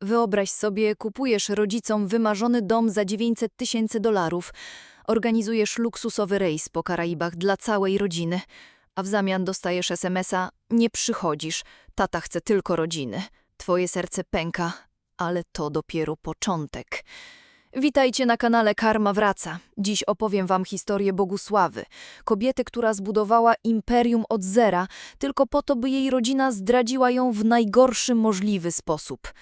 Wyobraź sobie, kupujesz rodzicom wymarzony dom za 900 tysięcy dolarów, organizujesz luksusowy rejs po Karaibach dla całej rodziny, a w zamian dostajesz SMS-a nie przychodzisz, tata chce tylko rodziny. Twoje serce pęka, ale to dopiero początek. Witajcie na kanale Karma Wraca. Dziś opowiem wam historię Bogusławy, kobiety, która zbudowała imperium od zera, tylko po to, by jej rodzina zdradziła ją w najgorszy możliwy sposób.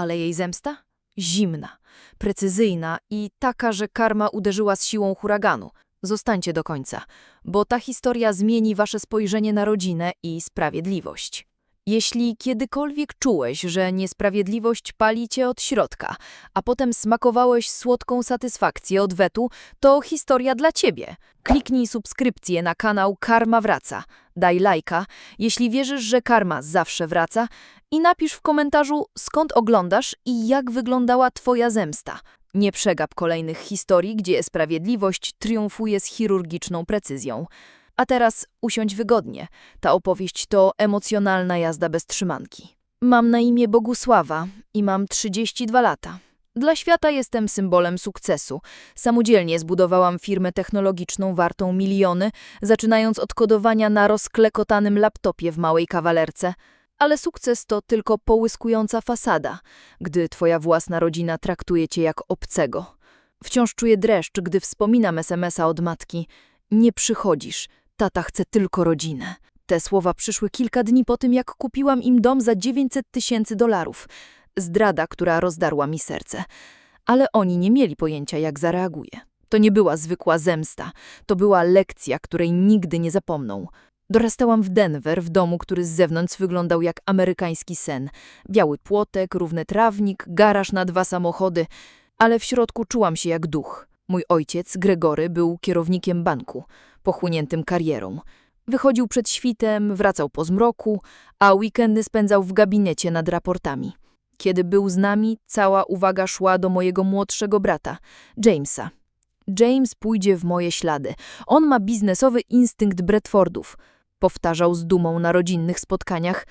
Ale jej zemsta? Zimna, precyzyjna i taka, że karma uderzyła z siłą huraganu. Zostańcie do końca, bo ta historia zmieni wasze spojrzenie na rodzinę i sprawiedliwość. Jeśli kiedykolwiek czułeś, że niesprawiedliwość pali cię od środka, a potem smakowałeś słodką satysfakcję odwetu, to historia dla ciebie. Kliknij subskrypcję na kanał Karma Wraca, daj lajka, jeśli wierzysz, że karma zawsze wraca i napisz w komentarzu skąd oglądasz i jak wyglądała twoja zemsta. Nie przegap kolejnych historii, gdzie sprawiedliwość triumfuje z chirurgiczną precyzją. A teraz usiądź wygodnie. Ta opowieść to emocjonalna jazda bez trzymanki. Mam na imię Bogusława i mam 32 lata. Dla świata jestem symbolem sukcesu. Samodzielnie zbudowałam firmę technologiczną wartą miliony, zaczynając od kodowania na rozklekotanym laptopie w małej kawalerce. Ale sukces to tylko połyskująca fasada, gdy twoja własna rodzina traktuje cię jak obcego. Wciąż czuję dreszcz, gdy wspominam SMS-a od matki. Nie przychodzisz, tata chce tylko rodzinę. Te słowa przyszły kilka dni po tym, jak kupiłam im dom za 900 tysięcy dolarów. Zdrada, która rozdarła mi serce. Ale oni nie mieli pojęcia, jak zareaguję. To nie była zwykła zemsta, to była lekcja, której nigdy nie zapomną. Dorastałam w Denver, w domu, który z zewnątrz wyglądał jak amerykański sen. Biały płotek, równy trawnik, garaż na dwa samochody, ale w środku czułam się jak duch. Mój ojciec, Gregory, był kierownikiem banku, pochłoniętym karierą. Wychodził przed świtem, wracał po zmroku, a weekendy spędzał w gabinecie nad raportami. Kiedy był z nami, cała uwaga szła do mojego młodszego brata, Jamesa. James pójdzie w moje ślady. On ma biznesowy instynkt Bradfordów. Powtarzał z dumą na rodzinnych spotkaniach.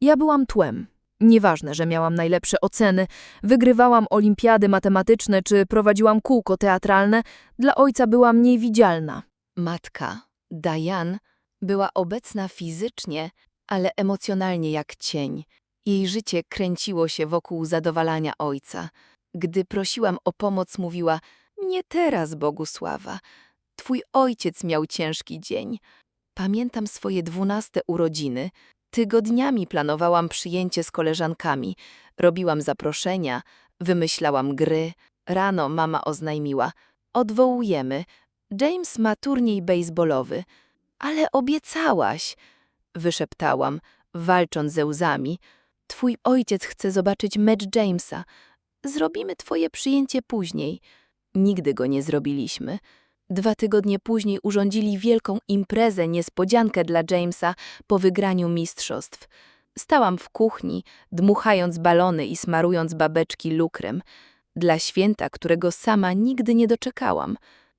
Ja byłam tłem. Nieważne, że miałam najlepsze oceny, wygrywałam olimpiady matematyczne czy prowadziłam kółko teatralne, dla ojca byłam niewidzialna. Matka, Diane, była obecna fizycznie, ale emocjonalnie jak cień. Jej życie kręciło się wokół zadowalania ojca. Gdy prosiłam o pomoc, mówiła: Nie teraz, Bogusława. Twój ojciec miał ciężki dzień. Pamiętam swoje dwunaste urodziny. Tygodniami planowałam przyjęcie z koleżankami. Robiłam zaproszenia, wymyślałam gry. Rano mama oznajmiła: Odwołujemy. James ma turniej baseballowy. Ale obiecałaś, wyszeptałam, walcząc ze łzami. Twój ojciec chce zobaczyć mecz Jamesa. Zrobimy twoje przyjęcie później. Nigdy go nie zrobiliśmy. Dwa tygodnie później urządzili wielką imprezę, niespodziankę dla Jamesa po wygraniu mistrzostw. Stałam w kuchni, dmuchając balony i smarując babeczki lukrem. Dla święta, którego sama nigdy nie doczekałam.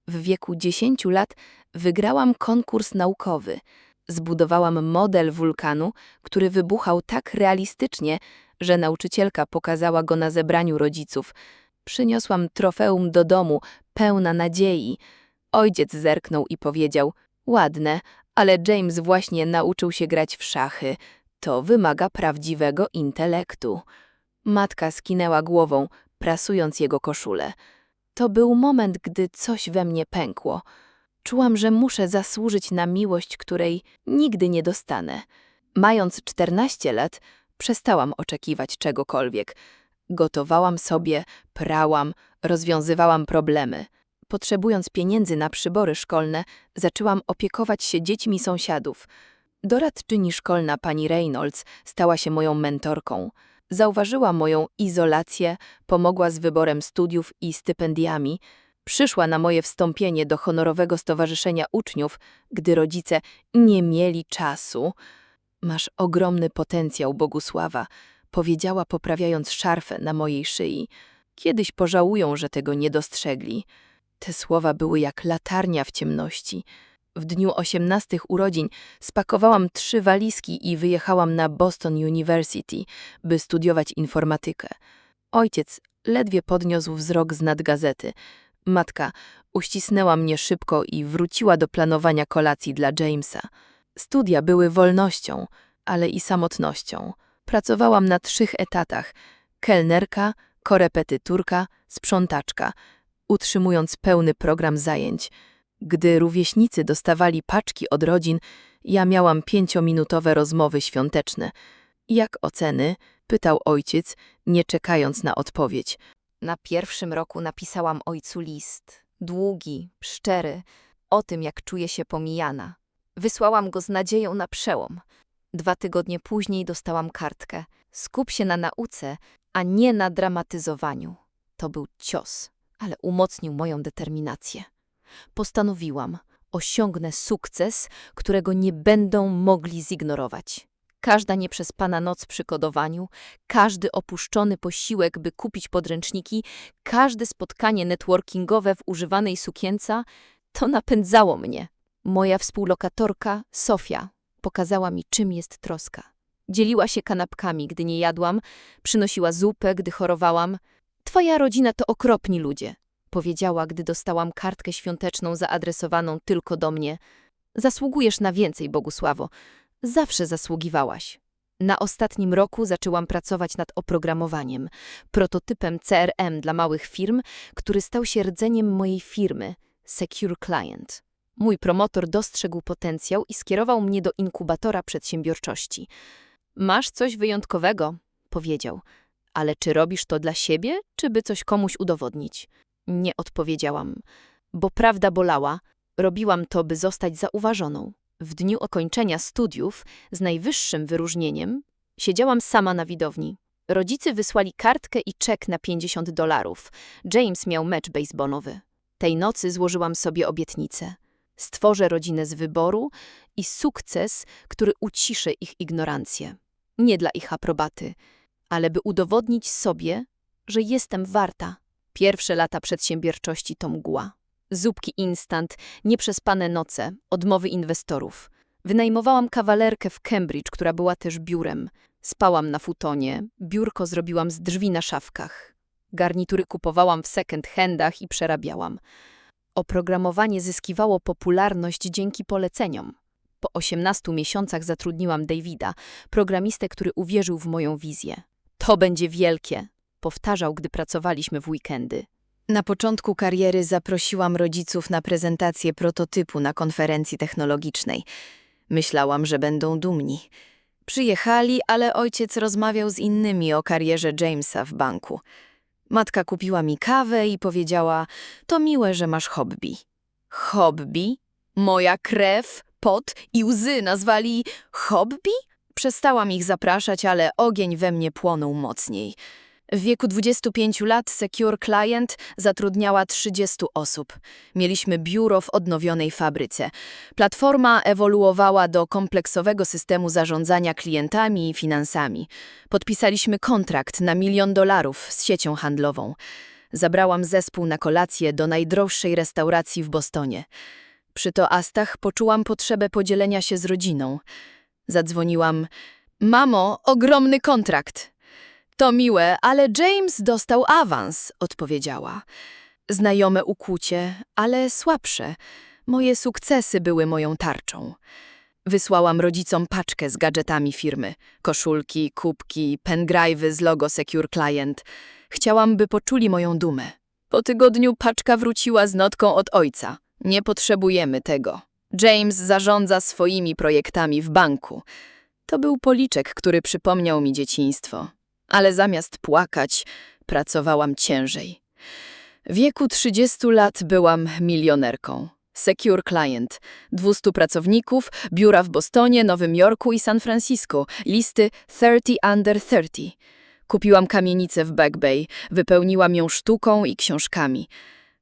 W wieku 10 lat wygrałam konkurs naukowy. Zbudowałam model wulkanu, który wybuchał tak realistycznie, że nauczycielka pokazała go na zebraniu rodziców. Przyniosłam trofeum do domu, pełna nadziei. Ojciec zerknął i powiedział: Ładne, ale James właśnie nauczył się grać w szachy. To wymaga prawdziwego intelektu. Matka skinęła głową, prasując jego koszulę. To był moment, gdy coś we mnie pękło. Czułam, że muszę zasłużyć na miłość, której nigdy nie dostanę. Mając 14 lat, przestałam oczekiwać czegokolwiek. Gotowałam sobie, prałam, rozwiązywałam problemy. Potrzebując pieniędzy na przybory szkolne, zaczęłam opiekować się dziećmi sąsiadów. Doradczyni szkolna pani Reynolds stała się moją mentorką. Zauważyła moją izolację, pomogła z wyborem studiów i stypendiami. Przyszła na moje wstąpienie do honorowego stowarzyszenia uczniów, gdy rodzice nie mieli czasu. Masz ogromny potencjał, Bogusława, powiedziała poprawiając szarfę na mojej szyi. Kiedyś pożałują, że tego nie dostrzegli. Te słowa były jak latarnia w ciemności. W dniu osiemnastych urodzin spakowałam trzy walizki i wyjechałam na Boston University, by studiować informatykę. Ojciec ledwie podniósł wzrok z nad gazety. Matka uścisnęła mnie szybko i wróciła do planowania kolacji dla Jamesa. Studia były wolnością, ale i samotnością. Pracowałam na trzech etatach. Kelnerka, korepetyturka, sprzątaczka, utrzymując pełny program zajęć. Gdy rówieśnicy dostawali paczki od rodzin, ja miałam pięciominutowe rozmowy świąteczne. Jak oceny? pytał ojciec, nie czekając na odpowiedź. Na pierwszym roku napisałam ojcu list. Długi, szczery, o tym, jak czuję się pomijana. Wysłałam go z nadzieją na przełom. Dwa tygodnie później dostałam kartkę. Skup się na nauce, a nie na dramatyzowaniu. To był cios, ale umocnił moją determinację. Postanowiłam, osiągnę sukces, którego nie będą mogli zignorować. Każda nieprzespana noc przy kodowaniu, każdy opuszczony posiłek, by kupić podręczniki, każde spotkanie networkingowe w używanej sukienca, to napędzało mnie. Moja współlokatorka, Sofia, pokazała mi, czym jest troska. Dzieliła się kanapkami, gdy nie jadłam, przynosiła zupę, gdy chorowałam. Twoja rodzina to okropni ludzie, powiedziała, gdy dostałam kartkę świąteczną zaadresowaną tylko do mnie. Zasługujesz na więcej, Bogusławo. Zawsze zasługiwałaś. Na ostatnim roku zaczęłam pracować nad oprogramowaniem, prototypem CRM dla małych firm, który stał się rdzeniem mojej firmy, Secure Client. Mój promotor dostrzegł potencjał i skierował mnie do inkubatora przedsiębiorczości. Masz coś wyjątkowego, powiedział. Ale czy robisz to dla siebie, czy by coś komuś udowodnić? Nie odpowiedziałam, bo prawda bolała. Robiłam to, by zostać zauważoną. W dniu ukończenia studiów, z najwyższym wyróżnieniem, siedziałam sama na widowni. Rodzice wysłali kartkę i czek na 50 dolarów. James miał mecz baseballowy. Tej nocy złożyłam sobie obietnicę. Stworzę rodzinę z wyboru i sukces, który uciszy ich ignorancję. Nie dla ich aprobaty, ale by udowodnić sobie, że jestem warta. Pierwsze lata przedsiębiorczości to mgła. Zupki instant, nieprzespane noce, odmowy inwestorów. Wynajmowałam kawalerkę w Cambridge, która była też biurem. Spałam na futonie, biurko zrobiłam z drzwi na szafkach. Garnitury kupowałam w second handach i przerabiałam. Oprogramowanie zyskiwało popularność dzięki poleceniom. Po 18 miesiącach zatrudniłam Davida, programistę, który uwierzył w moją wizję. To będzie wielkie, powtarzał, gdy pracowaliśmy w weekendy. Na początku kariery zaprosiłam rodziców na prezentację prototypu na konferencji technologicznej. Myślałam, że będą dumni. Przyjechali, ale ojciec rozmawiał z innymi o karierze Jamesa w banku. Matka kupiła mi kawę i powiedziała: To miłe, że masz hobby. Hobby? Moja krew, pot i łzy nazwali hobby? Przestałam ich zapraszać, ale ogień we mnie płonął mocniej. W wieku 25 lat Secure Client zatrudniała 30 osób. Mieliśmy biuro w odnowionej fabryce. Platforma ewoluowała do kompleksowego systemu zarządzania klientami i finansami. Podpisaliśmy kontrakt na milion dolarów z siecią handlową. Zabrałam zespół na kolację do najdroższej restauracji w Bostonie. Przy toastach poczułam potrzebę podzielenia się z rodziną. Zadzwoniłam. Mamo, ogromny kontrakt. To miłe, ale James dostał awans, odpowiedziała. Znajome ukłucie, ale słabsze. Moje sukcesy były moją tarczą. Wysłałam rodzicom paczkę z gadżetami firmy. Koszulki, kubki, pendrive'y z logo Secure Client. Chciałam, by poczuli moją dumę. Po tygodniu paczka wróciła z notką od ojca. Nie potrzebujemy tego. James zarządza swoimi projektami w banku. To był policzek, który przypomniał mi dzieciństwo. Ale zamiast płakać, pracowałam ciężej. W wieku 30 lat byłam milionerką. Secure Client, 200 pracowników, biura w Bostonie, Nowym Jorku i San Francisco, listy 30 under 30. Kupiłam kamienicę w Back Bay, wypełniłam ją sztuką i książkami.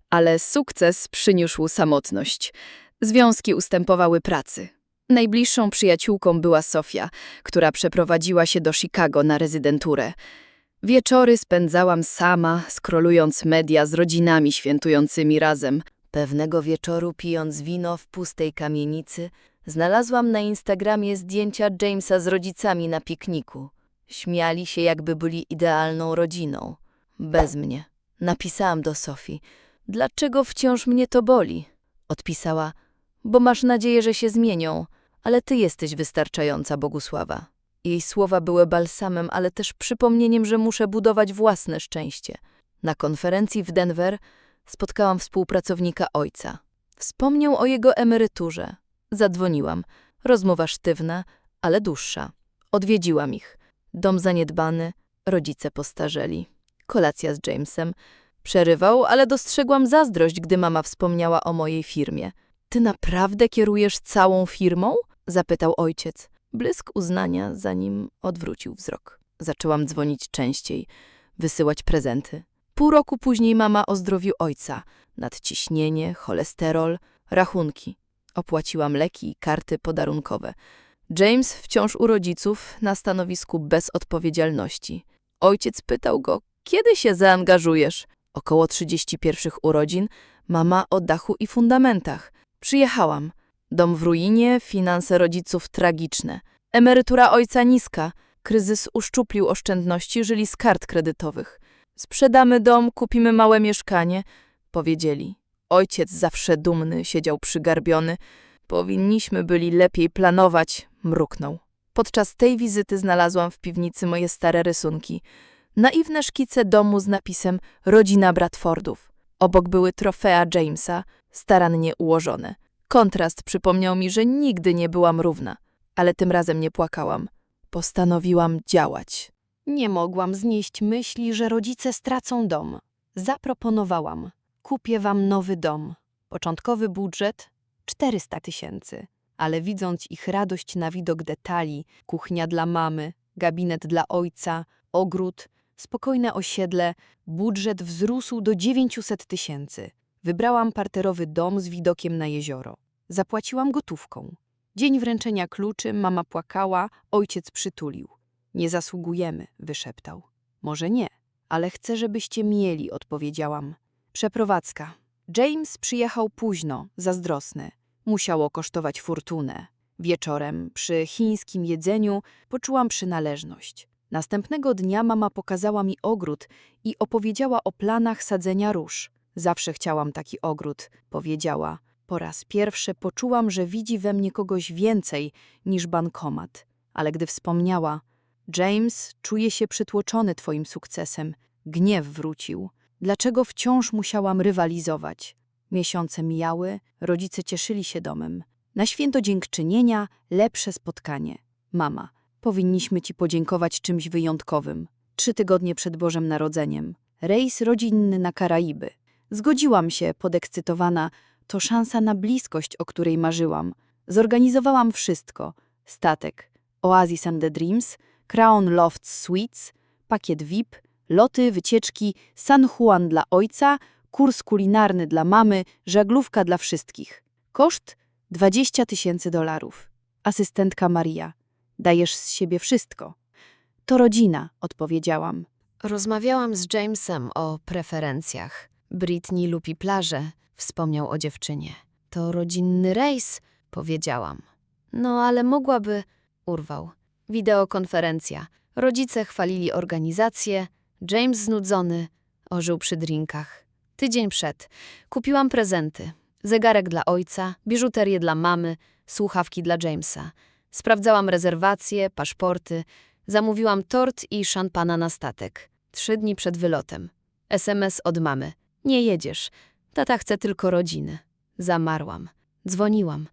Ale sukces przyniósł samotność. Związki ustępowały pracy. Najbliższą przyjaciółką była Sofia, która przeprowadziła się do Chicago na rezydenturę. Wieczory spędzałam sama, skrolując media z rodzinami świętującymi razem. Pewnego wieczoru, pijąc wino w pustej kamienicy, znalazłam na Instagramie zdjęcia Jamesa z rodzicami na pikniku. Śmiali się, jakby byli idealną rodziną. Bez mnie. Napisałam do Sofii. Dlaczego wciąż mnie to boli? Odpisała. Bo masz nadzieję, że się zmienią, ale ty jesteś wystarczająca, Bogusława. Jej słowa były balsamem, ale też przypomnieniem, że muszę budować własne szczęście. Na konferencji w Denver spotkałam współpracownika ojca. Wspomniał o jego emeryturze. Zadzwoniłam. Rozmowa sztywna, ale dłuższa. Odwiedziłam ich. Dom zaniedbany, rodzice postarzeli. Kolacja z Jamesem. Przerywał, ale dostrzegłam zazdrość, gdy mama wspomniała o mojej firmie. Ty naprawdę kierujesz całą firmą? zapytał ojciec. Blysk uznania, zanim odwrócił wzrok. Zaczęłam dzwonić częściej, wysyłać prezenty. Pół roku później mama o zdrowiu ojca. Nadciśnienie, cholesterol, rachunki. Opłaciłam leki i karty podarunkowe. James wciąż u rodziców na stanowisku bez odpowiedzialności. Ojciec pytał go, kiedy się zaangażujesz? Około 31 urodzin, mama o dachu i fundamentach. Przyjechałam. Dom w ruinie, finanse rodziców tragiczne. Emerytura ojca niska. Kryzys uszczuplił oszczędności, żyli z kart kredytowych. Sprzedamy dom, kupimy małe mieszkanie, powiedzieli. Ojciec zawsze dumny, siedział przygarbiony. Powinniśmy byli lepiej planować, mruknął. Podczas tej wizyty znalazłam w piwnicy moje stare rysunki. Naiwne szkice domu z napisem Rodzina Bradfordów. Obok były trofea Jamesa, starannie ułożone. Kontrast przypomniał mi, że nigdy nie byłam równa, ale tym razem nie płakałam. Postanowiłam działać. Nie mogłam znieść myśli, że rodzice stracą dom. Zaproponowałam. Kupię wam nowy dom. Początkowy budżet 400 tysięcy. Ale widząc ich radość na widok detali, kuchnia dla mamy, gabinet dla ojca, ogród, spokojne osiedle, budżet wzrósł do 900 tysięcy. Wybrałam parterowy dom z widokiem na jezioro. Zapłaciłam gotówką. Dzień wręczenia kluczy, mama płakała, ojciec przytulił. Nie zasługujemy, wyszeptał. Może nie, ale chcę, żebyście mieli, odpowiedziałam. Przeprowadzka. James przyjechał późno, zazdrosny. Musiało kosztować fortunę. Wieczorem, przy chińskim jedzeniu, poczułam przynależność. Następnego dnia mama pokazała mi ogród i opowiedziała o planach sadzenia róż. Zawsze chciałam taki ogród, powiedziała. Po raz pierwszy poczułam, że widzi we mnie kogoś więcej niż bankomat. Ale gdy wspomniała, James czuje się przytłoczony twoim sukcesem, gniew wrócił. Dlaczego wciąż musiałam rywalizować? Miesiące mijały, rodzice cieszyli się domem. Na święto dziękczynienia lepsze spotkanie. Mama, powinniśmy ci podziękować czymś wyjątkowym. Trzy tygodnie przed Bożym Narodzeniem. Rejs rodzinny na Karaiby. Zgodziłam się, podekscytowana. To szansa na bliskość, o której marzyłam. Zorganizowałam wszystko. Statek, Oasis and the Dreams, Crown Loft Suites, pakiet VIP, loty, wycieczki, San Juan dla ojca, kurs kulinarny dla mamy, żaglówka dla wszystkich. Koszt 20 tysięcy dolarów. Asystentka Maria. Dajesz z siebie wszystko. To rodzina, odpowiedziałam. Rozmawiałam z Jamesem o preferencjach. Britney lubi plażę, wspomniał o dziewczynie. To rodzinny rejs, powiedziałam. No ale mogłaby... Urwał. Wideokonferencja. Rodzice chwalili organizację. James znudzony. Ożył przy drinkach. Tydzień przed. Kupiłam prezenty. Zegarek dla ojca, biżuterię dla mamy, słuchawki dla Jamesa. Sprawdzałam rezerwacje, paszporty. Zamówiłam tort i szampana na statek. Trzy dni przed wylotem. SMS od mamy. Nie jedziesz. Tata chce tylko rodziny. Zamarłam. Dzwoniłam.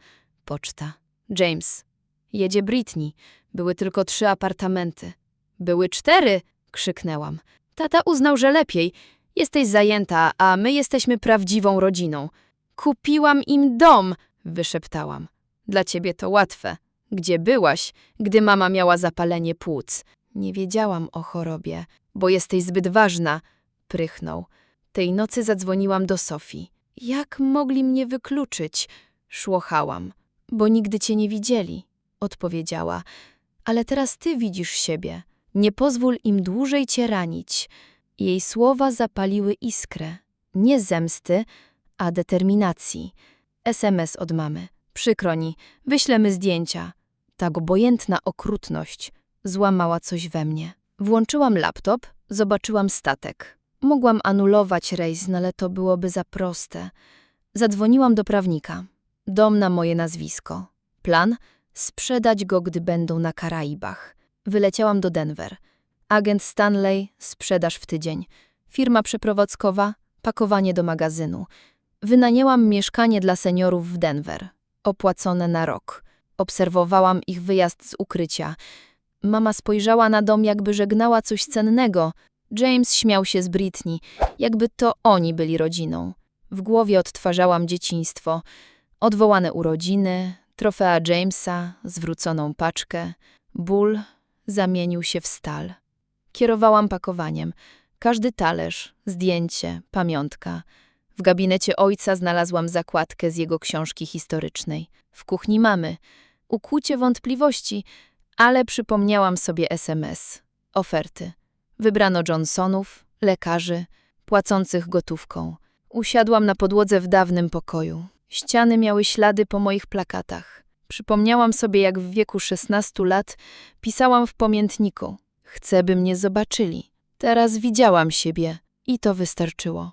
Poczta. James. Jedzie Britney. Były tylko trzy apartamenty. Były cztery! krzyknęłam. Tata uznał, że lepiej. Jesteś zajęta, a my jesteśmy prawdziwą rodziną. Kupiłam im dom, wyszeptałam. Dla ciebie to łatwe. Gdzie byłaś, gdy mama miała zapalenie płuc? Nie wiedziałam o chorobie, bo jesteś zbyt ważna, prychnął. Tej nocy zadzwoniłam do Sofii. Jak mogli mnie wykluczyć? Szłochałam, bo nigdy cię nie widzieli, odpowiedziała. Ale teraz ty widzisz siebie. Nie pozwól im dłużej cię ranić. Jej słowa zapaliły iskrę. Nie zemsty, a determinacji. SMS od mamy. Przykroni, wyślemy zdjęcia. Tak obojętna okrutność złamała coś we mnie. Włączyłam laptop, zobaczyłam statek. Mogłam anulować rejs, no ale to byłoby za proste. Zadzwoniłam do prawnika. Dom na moje nazwisko. Plan? Sprzedać go, gdy będą na Karaibach. Wyleciałam do Denver. Agent Stanley, sprzedaż w tydzień. Firma przeprowadzkowa, pakowanie do magazynu. Wynajęłam mieszkanie dla seniorów w Denver. Opłacone na rok. Obserwowałam ich wyjazd z ukrycia. Mama spojrzała na dom, jakby żegnała coś cennego. James śmiał się z Britney, jakby to oni byli rodziną. W głowie odtwarzałam dzieciństwo. Odwołane urodziny, trofea Jamesa, zwróconą paczkę. Ból zamienił się w stal. Kierowałam pakowaniem. Każdy talerz, zdjęcie, pamiątka. W gabinecie ojca znalazłam zakładkę z jego książki historycznej. W kuchni mamy. Ukłucie wątpliwości, ale przypomniałam sobie SMS. Oferty. Wybrano Johnsonów, lekarzy, płacących gotówką. Usiadłam na podłodze w dawnym pokoju. Ściany miały ślady po moich plakatach. Przypomniałam sobie, jak w wieku 16 lat pisałam w pamiętniku. Chcę, by mnie zobaczyli. Teraz widziałam siebie i to wystarczyło.